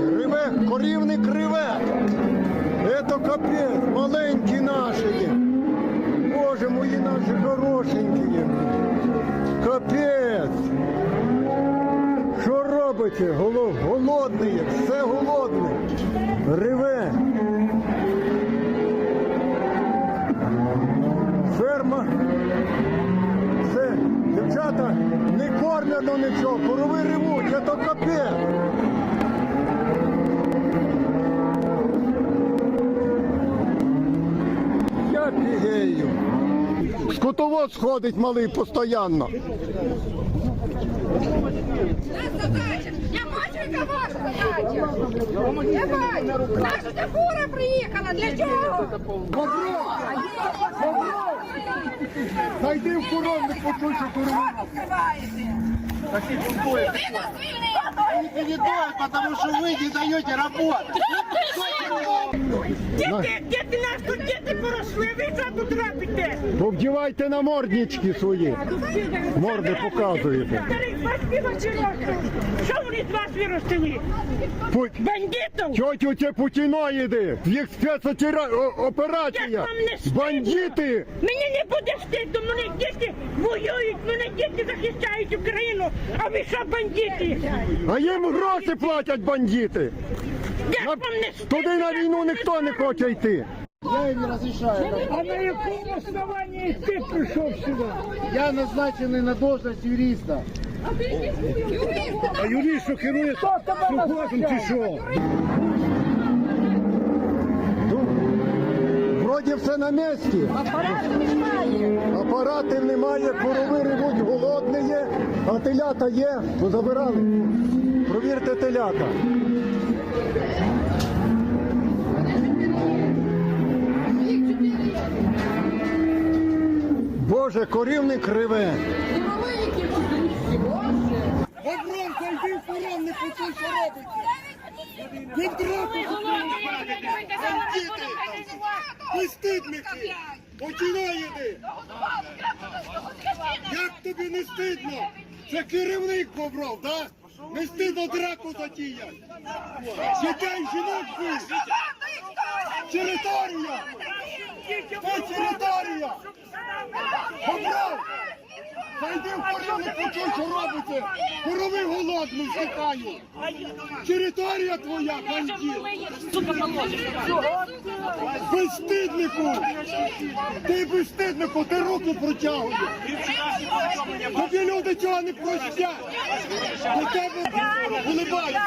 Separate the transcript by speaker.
Speaker 1: реве, корівник реве. Это капець, маленькі наші. Боже мої наші хорошенькі. Капець. Що робите? Голо- Голодний, все голодне. Реве. Ферма. Все, дівчата не кормять до нічого, корови ревуть, це то капець. Я фігею. Скотовод сходить малий постійно.
Speaker 2: Я бачу, яка ваша задача. Я бачу. Наша ця фура приїхала. Для чого?
Speaker 1: Зайди в коровник, почуй, що корови.
Speaker 2: Відкриваєте. Ви нас звільнили.
Speaker 3: не потому что вы не даете работать.
Speaker 4: Діти, діти нас тут діти поросли, ви що тут робите?
Speaker 1: Повдівайте на наморднички свої. Морди показуєте.
Speaker 4: Старих батьків ваші. Що вони з вас виростили?
Speaker 1: Путь.
Speaker 4: Бандитів?
Speaker 1: Тьотю це путіноїди, їх спецоперація,
Speaker 4: Як вам не стидно?
Speaker 1: бандити,
Speaker 4: Мені не буде стидно, мене діти воюють, мене діти захищають Україну, а ви що бандити?
Speaker 1: а їм гроші платять бандити.
Speaker 4: Як вам не стидно?
Speaker 1: Туди на війну ніхто не хоче йти.
Speaker 3: Я им не разрешаю.
Speaker 4: А на якому основанні ти прийшов сюди?
Speaker 3: Я назначенный на должность юриста.
Speaker 1: А юрист, що керує сухозом чи що? Вроді все на місці.
Speaker 2: Апарату немає.
Speaker 1: Апаратів немає, корови ревуть, голодні є, а телята є, позабирали. Провірте телята. Боже, корівник реве.
Speaker 3: Бобром, зайди в коровник, почуй, що робите. Він дроку Безстидники! Починаєте! Як тобі не стидно? Це керівник Бобров, так? Не стидно драку затіяти. Дітей жінок бив. Територія! Це територія! Бобров! Зайди в почуй, що робите! Корови голодні, зникають! Територія твоя, бандит! Безстиднику! Ти безстиднику, ти руку протягуєш! Тобі люди цього не простять! До тебе улибаються!